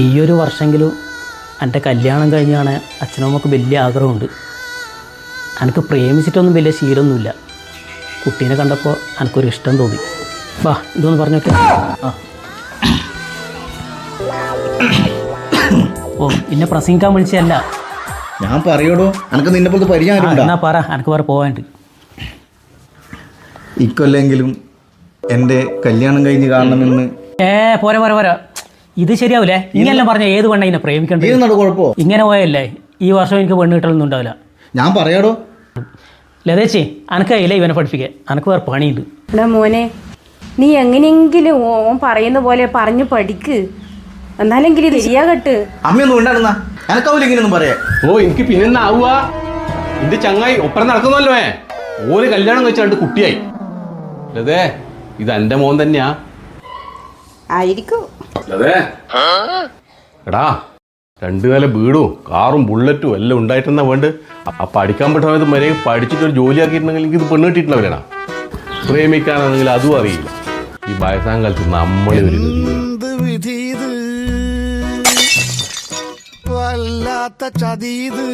ഈ ഒരു വർഷമെങ്കിലും എന്റെ കല്യാണം കഴിഞ്ഞാണ് അച്ഛനും അമ്മയ്ക്ക് വലിയ ആഗ്രഹമുണ്ട്. എനിക്ക് പ്രേമിച്ചിട്ടൊന്നും വലിയ ശീലമൊന്നുമില്ല. കുട്ടീനെ കണ്ടപ്പോൾ എനിക്കൊരു ഇഷ്ടം തോന്നി. വാ ഇതൊന്ന് പറഞ്ഞോ ആ. ഓ പിന്നെ പ്രസംഗിക്കാൻ വിളിച്ചതല്ല. ഞാൻ പറയടോ? എനിക്ക് നിന്നെ പോലത്തെ പരിചയം എന്നാ പറ എനിക്ക് വേറെ പോകാനുണ്ട് ഇക്കൊല്ലെങ്കിലും എന്റെ കല്യാണം കഴിഞ്ഞ് കാണണമെന്ന് ഏ പോരാ പോരാ പോരാ. ഇത് ശരിയാവില്ലേ ഇങ്ങനെല്ലാം പറഞ്ഞ ഏത് പെണ്ണ ഇതിനെ പ്രേമിക്കണ്ട കുഴപ്പമോ ഇങ്ങനെ പോയല്ലേ ഈ വർഷം എനിക്ക് പെണ്ണ് കിട്ടലൊന്നും ഉണ്ടാവില്ല. ഞാൻ പറയാടോ. ലതേച്ചി അനക്ക് കയ്യിലെ ഇവനെ പഠിപ്പിക്കാൻ. അനക്ക് വേറെ പണിയുണ്ട്. എടാ മോനെ നീ എങ്ങനെയെങ്കിലും ഓൻ പറയുന്ന പോലെ പറഞ്ഞു പഠിക്ക്. എന്നാലെങ്കിലും ഇത് ശരിയാകട്ട്. അമ്മയൊന്നും ഉണ്ടായിരുന്ന എനക്കാവില്ല ഇങ്ങനെയൊന്നും പറയാ ഓ എനിക്ക് പിന്നെ ആവുക? എന്റെ ചങ്ങായി ഒപ്പരം നടക്കുന്നല്ലോ ഏ. ഓര് കല്യാണം കഴിച്ച രണ്ട് കുട്ടിയായി. അതെ ഇത് എന്റെ മോൻ തന്നെയാ. ആയിരിക്കും. എടാ രണ്ടു നില വീടും കാറും ബുള്ളറ്റും എല്ലാം ഉണ്ടായിട്ടെന്നാ വേണ്ട ആ പഠിക്കാൻ പറ്റാത്ത മര്യാദ പഠിച്ചിട്ട് ഒരു ജോലി ആക്കിയിട്ടുണ്ടെങ്കിൽ ഇത് പെണ്ണ് കിട്ടിയിട്ടുള്ളവരാണ് പ്രേമിക്കാനാണെങ്കിൽ അതും അറിയില്ല. ഈ വയസ്സാം കാലത്ത് നമ്മളെ ഒരു വിധി വല്ലാത്ത ചതീത്